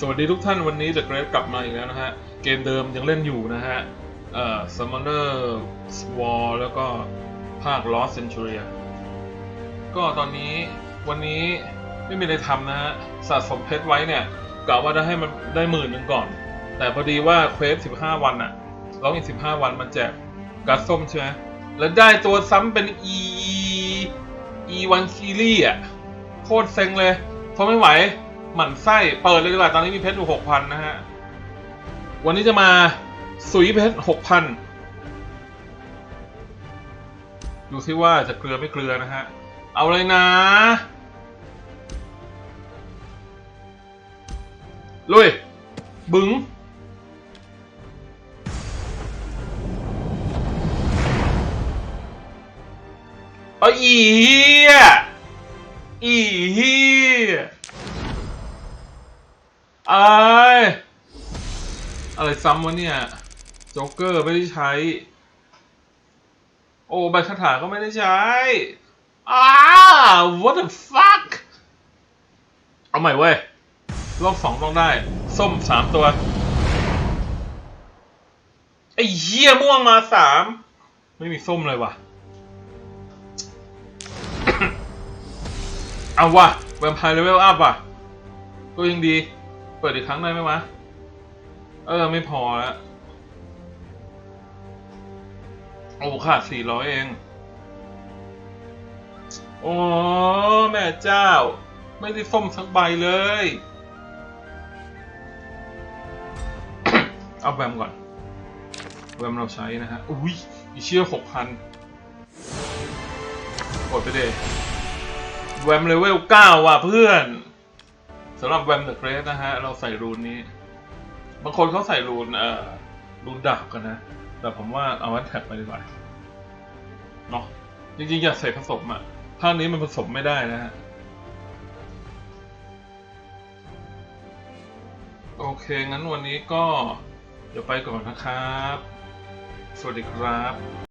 สวัสดีทุกท่านวันนี้ The Great กลับมาอีกแล้วนะฮะ เกมเดิมยังเล่นอยู่นะฮะ เอ่อ Summoner War แล้วก็ภาค Lost Century ก็ตอนนี้วันนี้ไม่มีอะไรทำนะฮะ สะสมเพชรไว้เนี่ยกะว่าจะให้มันได้หมื่นหนึ่งก่อน แต่พอดีว่าเควส15 วันอะแล้วอีก 15 วันมันแจกการ์ดส้มใช่ไหมแล้วได้ตัวซ้ำเป็น E E1 Series อะโคตรเซ็งเลยทนไม่ไหว หมั่นไส้เปิดเลยดีกว่าตอนนี้มีเพชรอยู่หกพันนะฮะ วันนี้จะมาสุยเพชรหกพันดูซิว่าจะเกลือไม่เกลือนะฮะ เอาเลยนะ ลุย บึงเอาอีเฮียอีเฮีย ไออะไรซ้ำวะเนี่ยโจ๊กเกอร์ไม่ได้ใช้ โอ้ใบคาถาก็ไม่ได้ใช้อ้า what the fuck เอาใหม่เว้ย รอบสองต้องได้ ส้มสามตัว ไอ้เหี้ยม่วงมาสาม ไม่มีส้มเลยว่ะ เอาว่ะแวมไพร์เลเวลอัพว่ะ ก็ยังดี เปิดอีกครั้งได้ไหมวะ เออ ไม่พอแล้วโอ้ขาดสี่ร้อยเอง โอ้แม่เจ้า ไม่ได้ส้มสักใบเลย เอาแวมก่อนแวมเราใช้นะฮะ อุ้ยอีเชื่อหกพันกดไปเดแวมเลเวลเก้าว่ะเพื่อน สำหรับแวมเดอะเกรสนะฮะ เราใส่รูนนี้ บางคนเขาใส่รูนเอ่อรูนดาบกันนะ แต่ผมว่าเอาวันแท็บไปดีกว่าเนาะจริงๆ อยากใส่ผสมอะภาคนี้มันผสมไม่ได้นะฮะ โอเค งั้นวันนี้ก็ เดี๋ยวไปก่อนนะครับ สวัสดีครับ